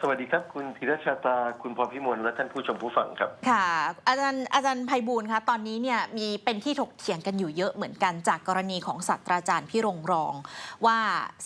สวัสดีครับ คุณธีรชาตา คุณพรพิมลและท่านผู้ชมผู้ฟังครับ ค่ะ อาจารย์อาจารย์ไพบูลคะตอนนี้เนี่ยมีเป็นที่ถกเถียงกันอยู่เยอะเหมือนกันจากกรณีของศาสตราจารย์พี่รงรอง ว่า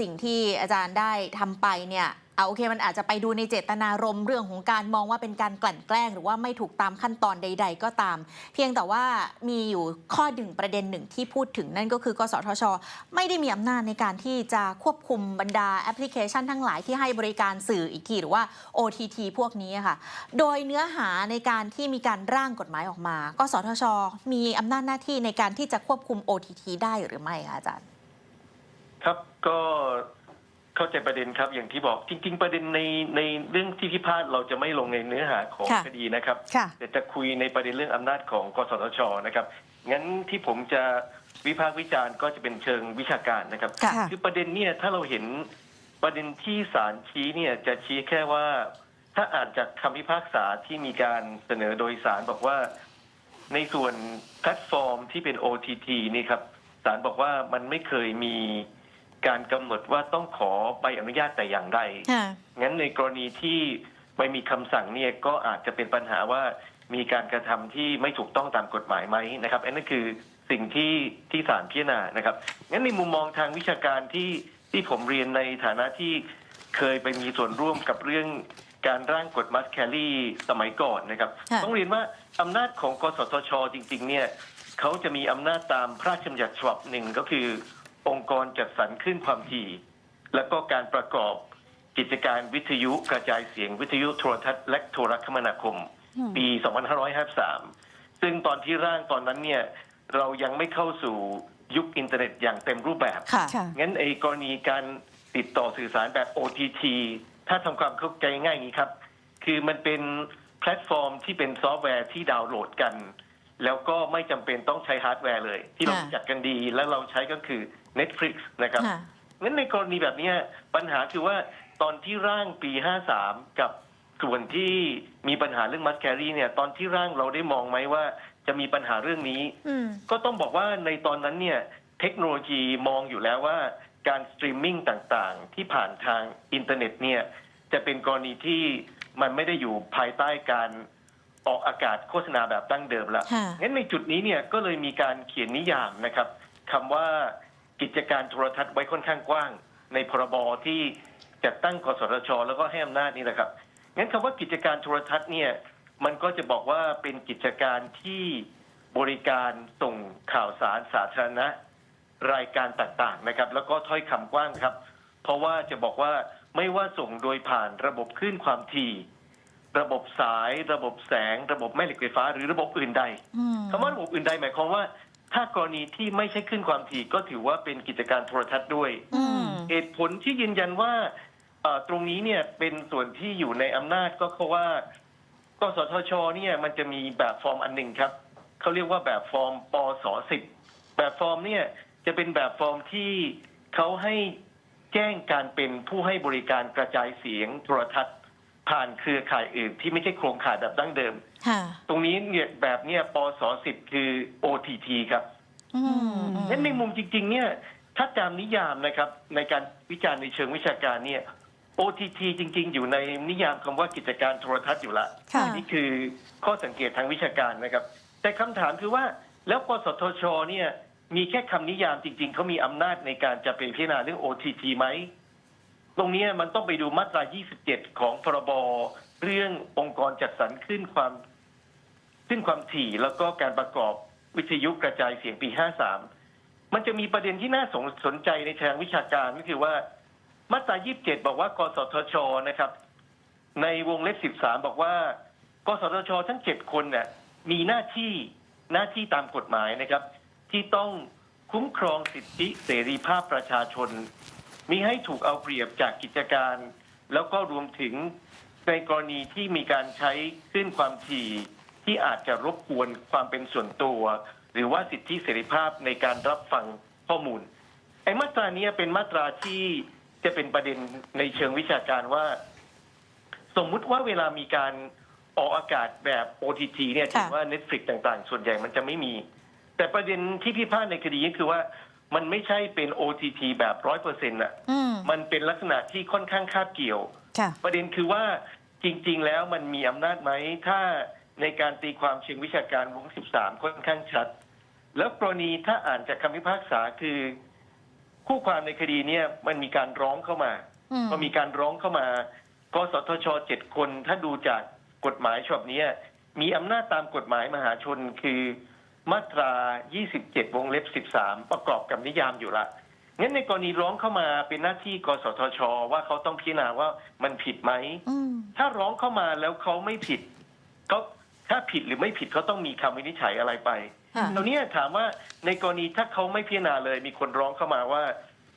สิ่งที่อาจารย์ได้ทำไปเนี่ย อาโอเคมันอาจจะไปดูในเจตนารมณ์เรื่องของการมองว่าเป็นการกลั่นแกล้ง หรือว่าไม่ถูกตามขั้นตอนใด ๆ ก็ตาม เพียงแต่ว่ามีอยู่ข้อดึงประเด็นหนึ่งที่พูดถึงนั่นก็คือกสทช ไม่ได้มีอำนาจในการที่จะควบคุมบรรดาแอปพลิเคชันทั้งหลายที่ให้บริการสื่ออีกทีหรือว่า OTT พวกนี้ค่ะ โดยเนื้อหาในการที่มีการร่างกฎหมายออกมา กสทช มีอำนาจหน้าที่ในการที่จะควบคุม OTT ได้หรือไม่คะอาจารย์ ครับก็ เข้าใจประเด็นครับอย่างที่บอกจริง ๆ ประเด็นในในเรื่องที่พิพาทเราจะไม่ลงในเนื้อหาของค่ะคดีนะครับค่ะ แต่จะคุยในประเด็นเรื่องอำนาจของกสทชนะครับงั้นที่ผมจะวิพากษ์วิจารณ์ก็จะเป็นเชิงวิชาการนะครับ ค่ะ คือประเด็นเนี่ยถ้าเราเห็นประเด็นที่ศาลชี้เนี่ยจะชี้แค่ว่า ถ้าอ่านจากคำพิพากษาที่มีการเสนอโดยศาลบอกว่า ในส่วนแพลตฟอร์มที่เป็น OTT นี่ครับศาลบอกว่ามันไม่เคยมี การกำหนดว่าต้องขอใบอนุญาตแต่อย่างใดค่ะงั้นในกรณีที่ไม่มีคำสั่งเนี่ยก็อาจจะเป็นปัญหาว่ามีการกระทำที่ไม่ถูกต้องตามกฎหมายไหมนะครับอันนั้นคือสิ่งที่ที่ศาลพิจารณานะครับงั้นในมุมมองทางวิชาการที่ที่ผมเรียนในฐานะที่เคยไปมีส่วนร่วมกับเรื่องการร่างกฎมัสแคลรี่สมัยก่อนนะครับค่ะต้องเรียนว่าอำนาจของกสทช จริง ๆ เนี่ยเขาจะมีอำนาจตามพระราชบัญญัติฉบับหนึ่งก็คือ องค์กรจัดสรรคลื่นความถี่ แล้วก็การประกอบกิจการวิทยุกระจายเสียงวิทยุโทรทัศน์และโทรคมนาคมอืมปี 2553 ซึ่งตอนที่ร่างตอนนั้นเนี่ยเรายังไม่เข้าสู่ยุคอินเทอร์เน็ตอย่างเต็มรูปแบบค่ะค่ะงั้นไอ้กรณีการติดต่อสื่อสารแบบ OTT ถ้าทำความเข้าใจง่ายอย่างนี้ครับ คือมันเป็นแพลตฟอร์มที่เป็นซอฟต์แวร์ที่ดาวน์โหลดกัน แล้วก็ไม่จำเป็นต้องใช้ฮาร์ดแวร์เลย ที่เราค่ะรู้จักกันดีและเราใช้ก็คือ Netflix นะครับ ค่ะ งั้นในกรณีแบบเนี้ยปัญหาคือว่าตอนที่ร่างปี 53 กับส่วนที่มีปัญหาเรื่องมัสแครีเนี่ยตอนที่ร่างเราได้มองไหมว่าจะมีปัญหาเรื่องนี้ อืม ก็ต้องบอกว่าในตอนนั้นเนี่ยเทคโนโลยีมองอยู่แล้วว่าการสตรีมมิ่งต่างๆ ที่ผ่านทางอินเทอร์เน็ตเนี่ยจะเป็นกรณีที่มันไม่ได้อยู่ภายใต้การ ออกอากาศโฆษณาแบบดั้งเดิมแล้วค่ะ งั้นในจุดนี้เนี่ยก็เลยมีการเขียนนิยามนะครับคำว่ากิจการโทรทัศน์ไว้ค่อนข้างกว้าง ในพรบที่จัดตั้งกสทช แล้วก็ให้อำนาจนี่แหละครับงั้นคำว่ากิจการโทรทัศน์เนี่ยมันก็จะบอกว่าเป็นกิจการที่บริการส่งข่าวสารสาธารณะ รายการต่างๆนะครับ แล้วก็ถ้อยคำกว้างครับ เพราะว่าจะบอกว่าไม่ว่าส่งโดยผ่านระบบคลื่นความถี่ ระบบสาย ระบบแสง ระบบแม่เหล็กไฟฟ้า หรือระบบอื่นใดอืมคำว่าระบบอื่นใดหมายความว่า ถ้ากรณีที่ไม่ใช่ขึ้นความถี่ก็ถือว่าเป็นกิจการโทรทัศน์ด้วยอืมเหตุผลที่ยืนยันว่าเอ่อตรงนี้เนี่ยเป็นส่วนที่อยู่ในอำนาจก็เพราะว่ากสทชเนี่ยมันจะมีแบบฟอร์มอันหนึ่งครับเขาเรียกว่าแบบฟอร์มปสสิบแบบฟอร์มเนี่ยจะเป็นแบบฟอร์มที่เขาให้แจ้งการเป็นผู้ให้บริการกระจายเสียงโทรทัศน์ ผ่านเครือข่ายอื่นที่ไม่ใช่โครงข่ายแบบดั้งเดิม ค่ะตรงนี้เนี่ยแบบเนี่ยปสสิบคือ OTT ครับอืมงั้นในมุมจริง ๆ เนี่ยถ้าตามนิยามนะครับในการวิจารณ์ในเชิงวิชาการเนี่ย OTT จริง ๆ อยู่ในนิยามคำว่ากิจการโทรทัศน์อยู่ละค่ะ นี่คือข้อสังเกตทางวิชาการนะครับ แต่คำถามคือว่าแล้วกสทชเนี่ยมีแค่คำนิยามจริง ๆเขามีอำนาจในการจะไปพิจารณาเรื่อง OTT ไหม ตรงนี้มันต้องไปดูมาตรา 27 ของพรบเรื่ององค์กรจัดสรรขึ้นความขึ้นความถี่แล้วก็การประกอบวิทยุกระจายเสียงปี 53 มันจะมีประเด็นที่น่าสนสนใจในทางวิชาการก็คือว่ามาตรา 27 บอกว่ากสทชนะครับ ในวงเล็บ 13 บอกว่ากสทช ทั้ง 7 คนเนี่ยมีหน้าที่หน้าที่ตามกฎหมายนะครับ ที่ต้องคุ้มครองสิทธิเสรีภาพประชาชน มีให้ถูกเอาเปรียบจากกิจการ แล้วก็รวมถึงในกรณีที่มีการใช้ขึ้นความถี่ที่อาจจะรบกวนความเป็นส่วนตัว หรือว่าสิทธิเสรีภาพในการรับฟังข้อมูลไอ้มาตราเนี้ยเป็นมาตราที่จะเป็นประเด็นในเชิงวิชาการว่า สมมุติว่าเวลามีการออกอากาศแบบ OTT เนี่ยถือว่า Netflix ต่างๆ ส่วนใหญ่มันจะไม่มี แต่ประเด็นที่พิพาทในคดีก็คือว่า มันไม่ใช่เป็น OTT แบบร้อยเปอร์เซ็นต์อะ อืม มันเป็นลักษณะที่ค่อนข้างคาบเกี่ยว ค่ะ ประเด็นคือว่าจริง ๆ แล้วมันมีอำนาจไหม ถ้าในการตีความเชิงวิชาการวง13 ค่อนข้างชัด แล้วกรณีถ้าอ่านจากคำพิพากษาคือ คู่ความในคดีเนี่ยมันมีการร้องเข้ามา อืม พอมีการร้องเข้ามากสทชเจ็ดคน ถ้าดูจากกฎหมายฉบับเนี้ยมีอำนาจตามกฎหมายมหาชนคือ มาตรา 27 วงเล็บ 13 ประกอบกับนิยามอยู่ละงั้นในกรณีร้องเข้ามาเป็นหน้าที่กสทช ว่าเขาต้องพิจารณาว่ามันผิดไหมอืมถ้าร้องเข้ามาแล้วเขาไม่ผิดก็ถ้าผิดหรือไม่ผิดเขาต้องมีคำวินิจฉัยอะไรไปค่ะตรงนี้ถามว่าในกรณีถ้าเขาไม่พิจารณาเลย มีคนร้องเข้ามาว่า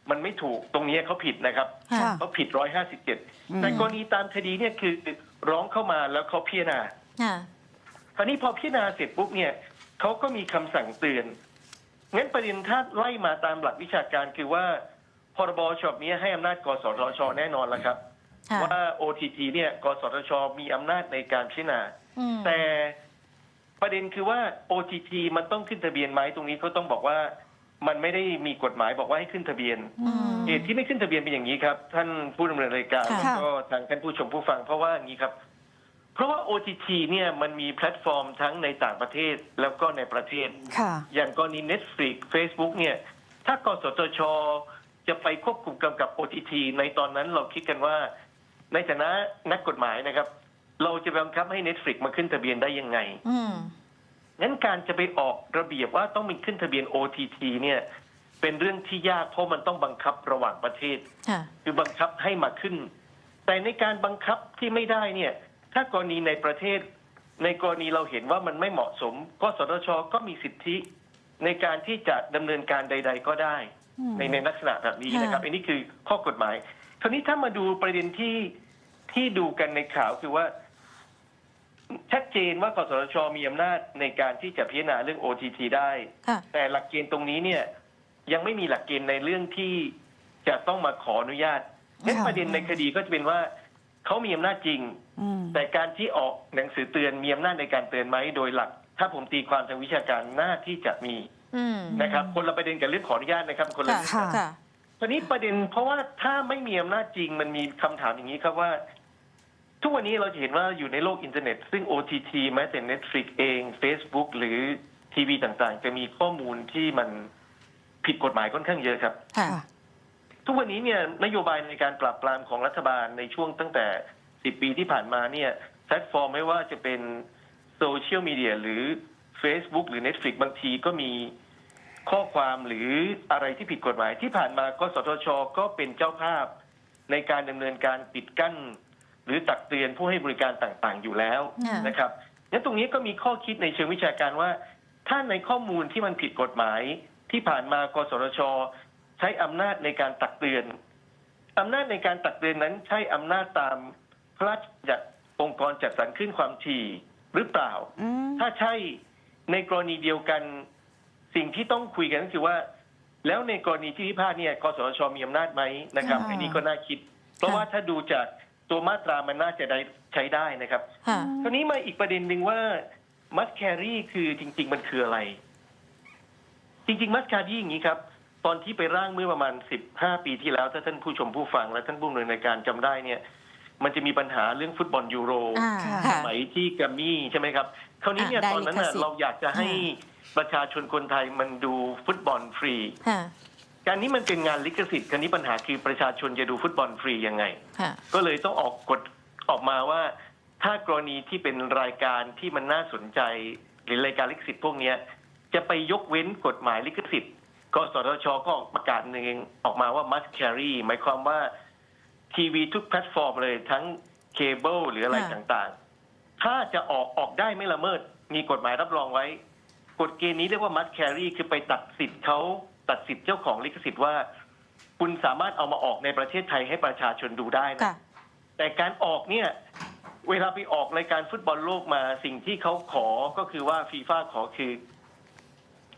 มันไม่ถูกตรงนี้เขาผิดนะครับค่ะเขาผิดร้อยห้าสิบเจ็ดอืมแต่กรณีตามคดีเนี่ยคือร้องเข้ามาแล้วเขาพิจารณาค่ะคราวนี้พอพิจารณาเสร็จปุ๊บเนี่ย เขาก็มีคำสั่งเตือนงั้นประเด็นถ้าไล่มาตามหลักวิชาการคือว่าพรบฉบับนี้ให้อำนาจกสทช แน่นอนแล้วครับค่ะว่า OTT เนี่ยกสทช มีอำนาจในการพิจารณาอืมแต่ประเด็นคือว่า OTT มันต้องขึ้นทะเบียนไหมตรงนี้เขาต้องบอกว่ามันไม่ได้มีกฎหมายบอกว่าให้ขึ้นทะเบียนอืมเหตุที่ไม่ขึ้นทะเบียนเป็นอย่างนี้ครับ ท่านผู้ดำเนินรายการค่ะแล้วก็ทางท่านผู้ชมผู้ฟังเพราะว่าอย่างนี้ครับเพ ราะว่า OTT เนี่ยมันมีแพลตฟอร์มทั้งในต่างประเทศแล้วก็ในประเทศ ค่ะ อย่างกรณี Netflix Facebook เนี่ย ถ้ากสทช จะไปควบคุมกำกับ OTT ในตอนนั้นเราคิดกันว่า ในฐานะนักกฎหมายนะครับ เราจะบังคับให้ Netflix มาขึ้นทะเบียนได้ยังไงอืม งั้นการจะไปออกระเบียบว่าต้องมีขึ้นทะเบียน OTT เนี่ย เป็นเรื่องที่ยากเพราะมันต้องบังคับระหว่างประเทศ ค่ะ คือบังคับให้มาขึ้น แต่ในการบังคับที่ไม่ได้เนี่ย ถ้ากรณีในประเทศ ในกรณีเราเห็นว่ามันไม่เหมาะสม ก็สทชก็มีสิทธิในการที่จะดำเนินการใด ๆ ก็ได้อืมในในลักษณะแบบนี้นะครับค่ะอันนี้คือข้อกฎหมายคราวนี้ถ้ามาดูประเด็นที่ที่ดูกันในข่าวคือว่า ชัดเจนว่ากสทชมีอำนาจในการที่จะพิจารณาเรื่อง OTT ได้ค่ะแต่หลักเกณฑ์ตรงนี้เนี่ย ยังไม่มีหลักเกณฑ์ในเรื่องที่จะต้องมาขออนุญาตงั้นค่ะประเด็นในคดีก็จะเป็นว่า เขามีอำนาจจริง อืมแต่การที่ออกหนังสือเตือนมีอำนาจในการเตือนไหมโดยหลัก ถ้าผมตีความทางวิชาการน่าที่จะมีอืมนะครับ คนละประเด็นกับเรื่องขออนุญาตนะครับ คนละค่ะเรื่องค่ะ ค่ะตอนนี้ประเด็นเพราะว่าถ้าไม่มีอำนาจจริงมันมีคำถามอย่างนี้ครับว่า ทุกวันนี้เราจะเห็นว่าอยู่ในโลกอินเทอร์เน็ต ซึ่ง OTT แม้แต่ Netflix เอง Facebook หรือทีวีต่างๆ จะมีข้อมูลที่มันผิดกฎหมายค่อนข้างเยอะครับ ค่ะ ค่ะ ทุกวันนี้เนี่ยนโยบายในการปราบปรามของรัฐบาลในช่วงตั้งแต่ 10 ปีที่ผ่านมาเนี่ยแพลตฟอร์มไม่ว่าจะเป็นโซเชียลมีเดียหรือ Facebook หรือ Netflix บางทีก็มีข้อความหรืออะไรที่ผิดกฎหมายที่ผ่านมาก็สทช ก็เป็นเจ้าภาพในการดำเนินการปิดกั้น หรือตักเตือนผู้ให้บริการต่างๆ อยู่แล้วค่ะนะครับงั้นตรงนี้ก็มีข้อคิดในเชิงวิชาการว่า ถ้าในข้อมูลที่มันผิดกฎหมายที่ผ่านมากสทช ใช้อำนาจในการตักเตือนอำนาจในการตักเตือนนั้นใช้อำนาจตามพระราชบัญญัติองค์กรจัดสรรขึ้นความถี่หรือเปล่าอืมถ้าใช่ในกรณีเดียวกันสิ่งที่ต้องคุยกันก็คือว่า แล้วในกรณีที่พิพาทเนี่ยกสทชมีอำนาจไหมนะครับอ่าอันนี้ก็น่าคิด เพราะว่าถ้าดูจากตัวมาตรามันน่าจะได้ใช้ได้นะครับค่ะคราวนี้มาอีกประเด็นหนึ่งว่ามัสแครี่คือจริง ๆ มันคืออะไร จริง ๆ มัสแครี่อย่างนี้ครับ ตอนที่ไปร่างเมื่อประมาณสิบห้าปีที่แล้ว ถ้าท่านผู้ชมผู้ฟังและท่านผู้ดำเนินรายการจำได้เนี่ย มันจะมีปัญหาเรื่องฟุตบอลยูโรอ่าค่ะสค่ะมัยที่แกัมมี่ใช่ไหมครับคราวนี้เนี่ยอะได้ตอนนั้นน่ะลิขสิทธิ์เราอยากจะให้ประชาชนคนไทยมันดูฟุตบอลฟรีค่ะการนี้มันเป็นงานลิขสิทธิ์คราวนี้ปัญหาคือประชาชนจะดูฟุตบอลฟรียังไงค่ะก็เลยต้องออกกฎออกมาว่าถ้ากรณีที่เป็นรายการที่มันน่าสนใจ หรือรายการลิขสิทธิ์พวกเนี้ยจะไปยกเว้นกฎหมายลิขสิทธิ์ กสทชก็ออกประกาศหนึ่งออกมาว่า must carry หมายความว่าทีวีทุกแพลตฟอร์มเลยทั้งเคเบิลหรืออะไรค่ะต่างๆ ถ้าจะออกออกได้ไม่ละเมิด มีกฎหมายรับรองไว้ กฎเกณฑ์นี้เรียกว่า must carry คือไปตัดสิทธิ์เขาตัดสิทธิ์เจ้าของลิขสิทธิ์ว่า คุณสามารถเอามาออกในประเทศไทยให้ประชาชนดูได้นะค่ะแต่การออกเนี่ยเวลาไปออกรายการฟุตบอลโลกมาสิ่งที่เขาขอก็คือว่าฟีฟ่าขอคือ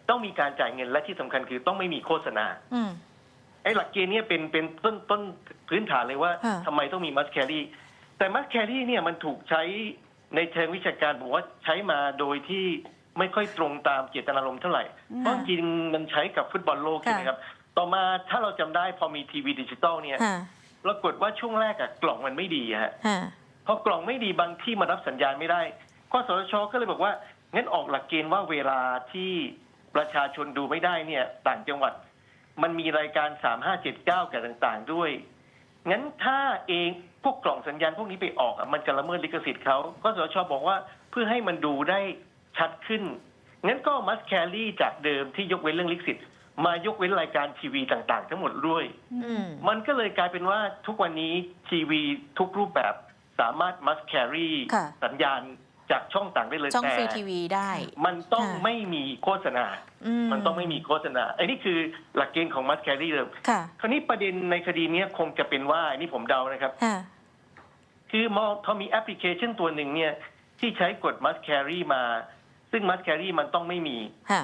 ต้องมีการจ่ายเงินและที่สำคัญคือต้องไม่มีโฆษณาอืมไอ้หลักเกณฑ์เนี่ยเป็นเป็นต้นต้นพื้นฐานเลยว่าค่ะทำไมต้องมีมัสแครีแต่มัสแครีเนี่ยมันถูกใช้ในเชิงวิชาการบอกว่าใช้มาโดยที่ไม่ค่อยตรงตามเจตนารมณ์เท่าไหร่อืมเพราะจริงๆมันใช้กับฟุตบอลโลกใช่ไหมครับ ต่อมาถ้าเราจำได้พอมีทีวีดิจิตอลเนี่ยค่ะปรากฏว่าช่วงแรกอะกล่องมันไม่ดีอะฮะฮะพอกล่องไม่ดีบางที่มารับสัญญาณไม่ได้กสทชก็เลยบอกว่างั้นออกหลักเกณฑ์ว่าเวลาที่ ประชาชนดูไม่ได้เนี่ย ต่างจังหวัด มันมีรายการสามห้าเจ็ดเก้ากับต่าง ๆ ด้วย งั้นถ้าเองพวกกล่องสัญญาณพวกนี้ไปออกอะมันจะละเมิดลิขสิทธิ์เขากสทชบอกว่าเพื่อให้มันดูได้ชัดขึ้น งั้นก็มัสแครี่จากเดิมที่ยกเว้นเรื่องลิขสิทธิ์มายกเว้นรายการทีวีต่างๆ ทั้งหมดด้วยอืมมันก็เลยกลายเป็นว่าทุกวันนี้ทีวีทุกรูปแบบสามารถมัสแครี่ค่ะสัญญาณ จากช่องต่างได้เลยช่องแต่ฟรีทีวีได้ มันต้องค่ะ ไม่มีโฆษณาอืมันต้องไม่มีโฆษณาไอ้นี่คือหลักเกณฑ์ของมัสแครี่เดิมค่ะคราวนี้ประเด็นในคดีเนี้ยคงจะเป็นว่าอันนี้ผมเดานะครับ ค่ะคือมองพอมีแอปพลิเคชันตัวหนึ่งเนี่ยที่ใช้กดมัสแครี่มา ซึ่งมัสแครี่มันต้องไม่มี ค่ะ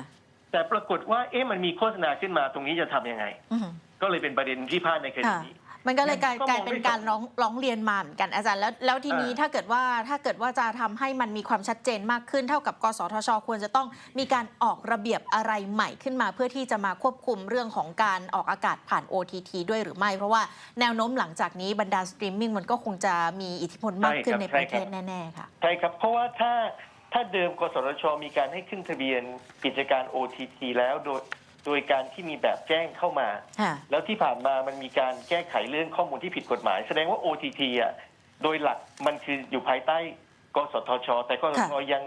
แต่ปรากฏว่าเอ๊ะมันมีโฆษณาขึ้นมาตรงนี้จะทำยังไง อืม ก็เลยเป็นประเด็นที่พลาดในคดีค่ะนี้ มันก็เลยกลายก็มองกลายเป็นได้สองการร้องร้องเรียนมาเหมือนกันอาจารย์แล้วแล้วทีนี้อ่าถ้าเกิดว่าถ้าเกิดว่าจะทำให้มันมีความชัดเจนมากขึ้น เท่ากับกสทช ควรจะต้องมีการออกระเบียบอะไรใหม่ขึ้นมา เพื่อที่จะมาควบคุมเรื่องของการออกอากาศผ่าน OTT ด้วยหรือไม่ เพราะว่าแนวโน้มหลังจากนี้บรรดาสตรีมมิ่งมันก็คงจะมีอิทธิพลมากขึ้นในประเทศแน่ๆค่ะใช่ครับเพราะว่าถ้าถ้าเดิมกสทช มีการให้ขึ้นทะเบียนกิจการ OTT แล้วโดย โดยการที่มีแบบแจ้งเข้ามา ค่ะ แล้วที่ผ่านมามันมีการแก้ไขเรื่องข้อมูลที่ผิดกฎหมาย แสดงว่า OTT อะโดยหลักมันคืออยู่ภายใต้กสทช แต่กสทชยัง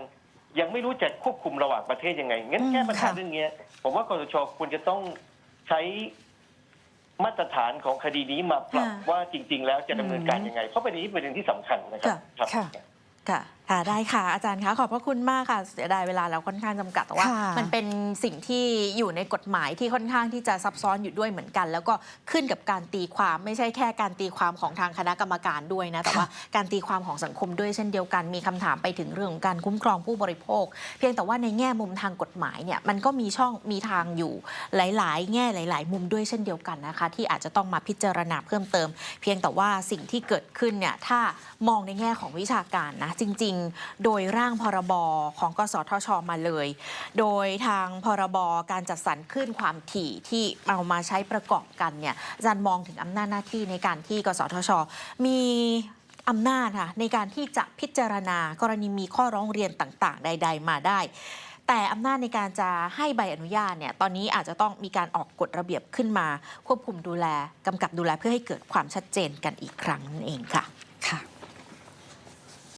ยังไม่รู้จะควบคุมระหว่างประเทศยังไงงั้นอืมแก้ปัญหาค่ะ เรื่องเนี้ย ผมว่ากสทชควรจะต้องใช้มาตรฐานของคดีนี้มาปรับว่าจริง ๆ แล้วจะดำเนินการยังไง เพราะประเด็นนี้เป็นประเด็นที่สำคัญนะครับครับค่ะ ค่ะค่ะได้ค่ะอาจารย์คะขอบพระคุณมากค่ะเสียดายเวลาเราค่อนข้างจำกัดแต่ว่าค่ะมันเป็นสิ่งที่อยู่ในกฎหมายที่ค่อนข้างที่จะซับซ้อนอยู่ด้วยเหมือนกัน แล้วก็ขึ้นกับการตีความไม่ใช่แค่การตีความของทางคณะกรรมการด้วยนะแต่ว่าการตีความของสังคมด้วยเช่นเดียวกัน มีคำถามไปถึงเรื่องของการคุ้มครองผู้บริโภค เพียงแต่ว่าในแง่มุมทางกฎหมายเนี่ยมันก็มีช่องมีทางอยู่หลาย ๆ แง่หลาย ๆ มุมด้วยเช่นเดียวกันนะคะ ที่อาจจะต้องมาพิจารณาเพิ่มเติม เพียงแต่ว่าสิ่งที่เกิดขึ้นเนี่ยถ้ามองในแง่ของวิชาการนะจริงๆโดยร่างพรบของกสทชมาเลย โดยทางพรบการจัดสรรคลื่นความถี่ที่เอามาใช้ประกอบกันเนี่ยอาจารย์มองถึงอำนาจหน้าที่ในการที่กสทช มีอำนาจค่ะในการที่จะพิจารณากรณีมีข้อร้องเรียนต่าง ๆ ใด ๆ มาได้ แต่อำนาจในการจะให้ใบอนุญาตเนี่ยตอนนี้อาจจะต้องมีการออกกฎระเบียบขึ้นมา ควบคุมดูแลกำกับดูแลเพื่อให้เกิดความชัดเจนกันอีกครั้งนั่นเองค่ะค่ะ